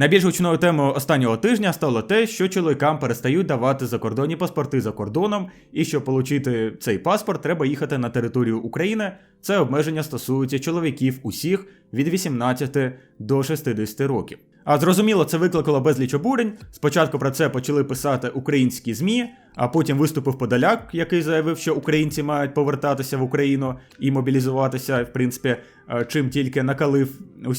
Найбільш гучною темою останнього тижня стало те, що чоловікам перестають давати закордонні паспорти за кордоном, і щоб отримати цей паспорт, треба їхати на територію України. Це обмеження стосується чоловіків усіх від 18 до 60 років. А зрозуміло, це викликало безліч обурень. Спочатку про це почали писати українські ЗМІ, а потім виступив Подоляк, який заявив, що українці мають повертатися в Україну і мобілізуватися, в принципі, чим тільки накалив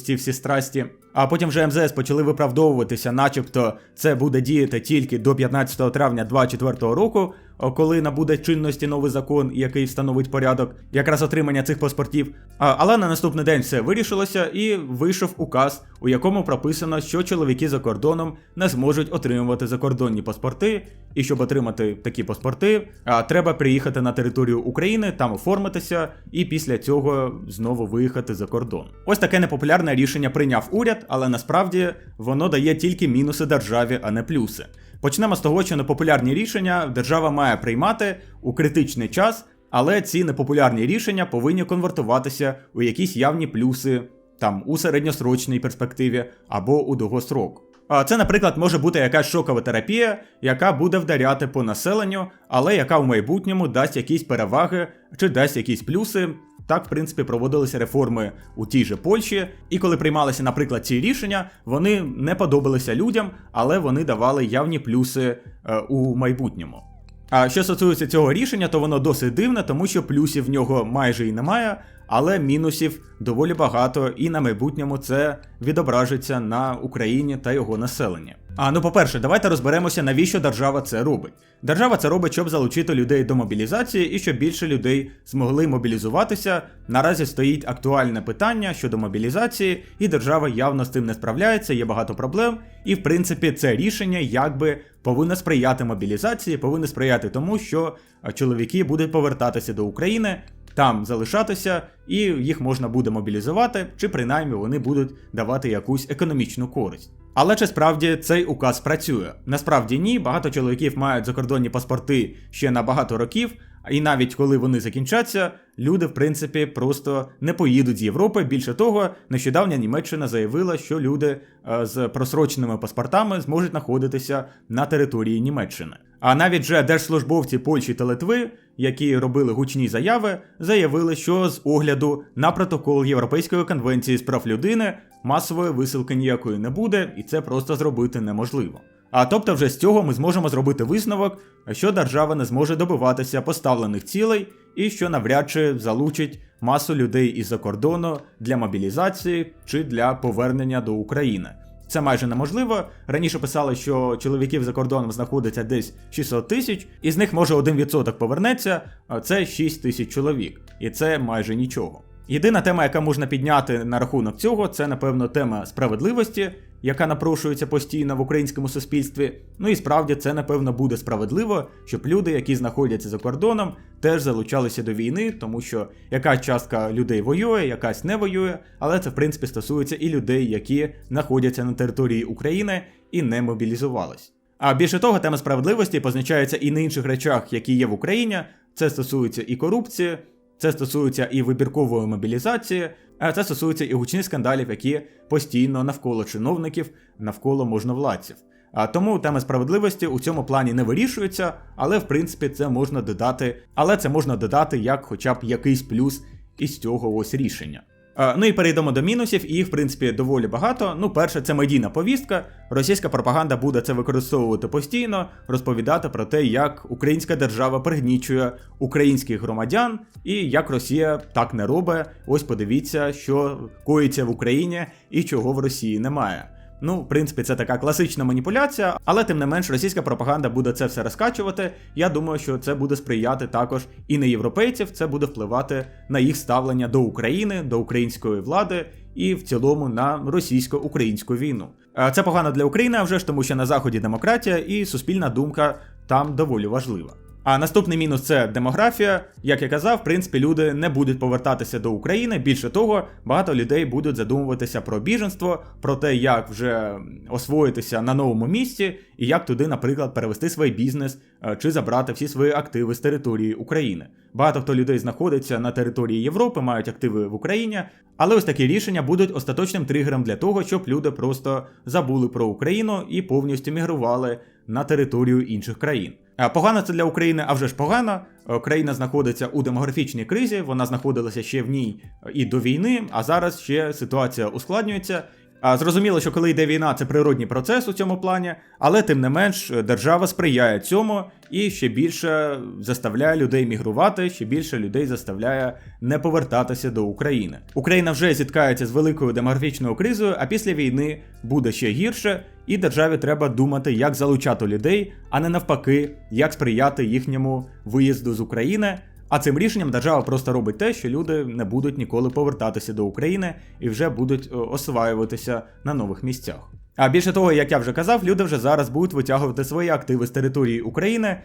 ці всі страсті. А потім вже МЗС почали виправдовуватися, начебто це буде діяти тільки до 15 травня 2024 року, коли набуде чинності новий закон, який встановить порядок, якраз отримання цих паспортів. Але на наступний день все вирішилося і вийшов указ, у якому прописано, що чоловіки за кордоном не зможуть отримувати закордонні паспорти, і щоб отримати такі паспорти, треба приїхати на територію України, там оформитися, і після цього знову виїхати за кордон. Ось таке непопулярне рішення прийняв уряд, але насправді воно дає тільки мінуси державі, а не плюси. Почнемо з того, що непопулярні рішення держава має приймати у критичний час, але ці непопулярні рішення повинні конвертуватися у якісь явні плюси там у середньосрочній перспективі або у довгострок. Це, наприклад, може бути якась шокова терапія, яка буде вдаряти по населенню, але яка в майбутньому дасть якісь переваги чи дасть якісь плюси. Так, в принципі, проводилися реформи у тій же Польщі, і коли приймалися, наприклад, ці рішення, вони не подобалися людям, але вони давали явні плюси е, у майбутньому. А що стосується цього рішення, то воно досить дивне, тому що плюсів в нього майже і немає, але мінусів доволі багато, і на майбутньому це відображиться на Україні та його населенні. А ну, по-перше, давайте розберемося, навіщо держава це робить. Держава це робить, щоб залучити людей до мобілізації і щоб більше людей змогли мобілізуватися. Наразі стоїть актуальне питання щодо мобілізації, і держава явно з цим не справляється, є багато проблем. І в принципі, це рішення якби повинно сприяти мобілізації, повинно сприяти тому, що чоловіки будуть повертатися до України там залишатися, і їх можна буде мобілізувати, чи принаймні вони будуть давати якусь економічну користь. Але чи справді цей указ працює? Насправді ні, багато чоловіків мають закордонні паспорти ще на багато років, і навіть коли вони закінчаться, люди, в принципі, просто не поїдуть з Європи. Більше того, нещодавня Німеччина заявила, що люди е, з просроченими паспортами зможуть знаходитися на території Німеччини. А навіть вже держслужбовці Польщі та Литви, які робили гучні заяви, заявили, що з огляду на протокол Європейської конвенції з прав людини масової висилки ніякої не буде, і це просто зробити неможливо. А тобто, вже з цього ми зможемо зробити висновок, що держава не зможе добиватися поставлених цілей і що навряд чи залучить масу людей із-за кордону для мобілізації чи для повернення до України. Це майже неможливо. Раніше писали, що чоловіків за кордоном знаходиться десь 600 тисяч, і з них може 1% повернеться, а це 6 тисяч чоловік. І це майже нічого. Єдина тема, яка можна підняти на рахунок цього, це напевно тема справедливості, яка напрошується постійно в українському суспільстві. Ну і справді це, напевно, буде справедливо, щоб люди, які знаходяться за кордоном, теж залучалися до війни, тому що якась частка людей воює, якась не воює, але це в принципі стосується і людей, які знаходяться на території України і не мобілізувались. А більше того, тема справедливості позначається і на інших речах, які є в Україні. Це стосується і корупції, це стосується і вибіркової мобілізації, а це стосується і гучних скандалів, які постійно навколо чиновників, навколо можновладців. А тому тема справедливості у цьому плані не вирішується, але в принципі це можна додати, але це можна додати як хоча б якийсь плюс із цього ось рішення. Е, Ну і перейдемо до мінусів, і їх, в принципі, доволі багато. Ну, перше, це медійна повістка. Російська пропаганда буде це використовувати постійно, розповідати про те, як українська держава пригнічує українських громадян, і як Росія так не робить. Ось подивіться, що коїться в Україні і чого в Росії немає. Ну, в принципі, це така класична маніпуляція, але тим не менш російська пропаганда буде це все розкачувати. Я думаю, що це буде сприяти також і на європейців, це буде впливати на їх ставлення до України, до української влади і в цілому на російсько-українську війну. Е, Це погано для України, а вже ж тому, що на заході демократія і суспільна думка там доволі важлива. А наступний мінус це демографія. Як я казав, в принципі, люди не будуть повертатися до України. Більше того, багато людей будуть задумуватися про біженство, про те, як вже освоїтися на новому місці, і як туди, наприклад, перевести свій бізнес е, чи забрати всі свої активи з території України. Багато хто людей знаходиться на території Європи, мають активи в Україні, але ось такі рішення будуть остаточним тригером для того, щоб люди просто забули про Україну і повністю мігрували на територію інших країн. А Погано це для України, а вже ж погано. Україна Країна знаходиться у демографічній кризі, вона знаходилася ще в ній е, і до війни, а зараз ще ситуація ускладнюється. А зрозуміло, що коли йде війна, це природній процес у цьому плані, але тим не менш держава сприяє цьому і ще більше заставляє людей мігрувати, ще більше людей заставляє не повертатися до України. Україна вже зіткається з великою демографічною кризою, а після війни буде ще гірше, і державі треба думати, як залучати людей, а не навпаки, як сприяти їхньому виїзду з України. А цим рішенням держава просто робить те, що люди не будуть ніколи повертатися до України і вже будуть е, осваюватися на нових місцях. А більше того, як я вже казав, люди вже зараз будуть витягувати свої активи з території України,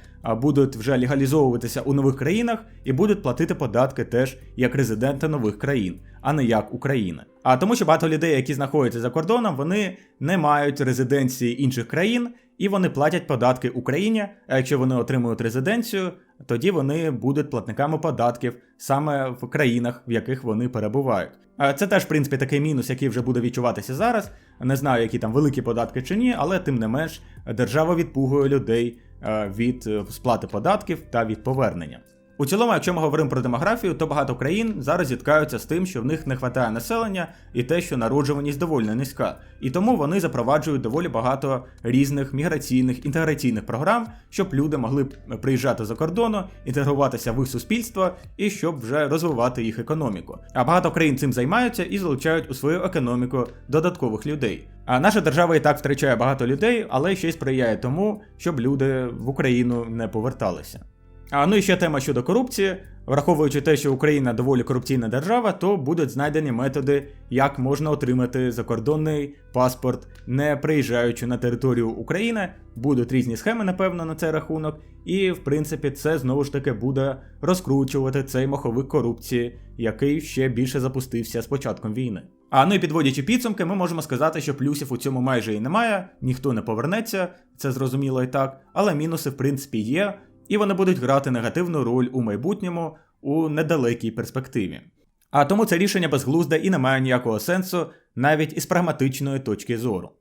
будуть вже легалізовуватися у нових країнах і будуть платити податки теж як резиденти нових країн, а не як Україна. А тому, що багато людей, які знаходяться за кордоном, вони не мають резиденції інших країн і вони платять податки Україні. А якщо вони отримують резиденцію, тоді вони будуть платниками податків саме в країнах, в яких вони перебувають. А Це теж, в принципі, такий мінус, який вже буде відчуватися зараз. Не знаю, які там великі податки чи ні, але тим не менш держава відпугує людей е, від е, сплати податків та від повернення. У цілому, якщо ми говоримо про демографію, то багато країн зараз зіткаються з тим, що в них не вистачає населення і те, що народжуваність доволі низька. І тому вони запроваджують доволі багато різних міграційних інтеграційних програм, щоб люди могли приїжджати за кордону, інтегруватися в їх суспільство і щоб вже розвивати їх економіку. А багато країн цим займаються і залучають у свою економіку додаткових людей. А наша держава і так втрачає багато людей, але ще й сприяє тому, щоб люди в Україну не поверталися. А ну і ще тема щодо корупції. Враховуючи те, що Україна доволі корупційна держава, то будуть знайдені методи, як можна отримати закордонний паспорт, не приїжджаючи на територію України. Будуть різні схеми, напевно, на цей рахунок, і в принципі це знову ж таки буде розкручувати цей маховик корупції, який ще більше запустився з початком війни. А ну і підводячи підсумки, ми можемо сказати, що плюсів у цьому майже і немає, ніхто не повернеться, це зрозуміло і так, але мінуси в принципі є і вони будуть грати негативну роль у майбутньому у недалекій перспективі. А тому це рішення безглузде і не має ніякого сенсу навіть із прагматичної точки зору.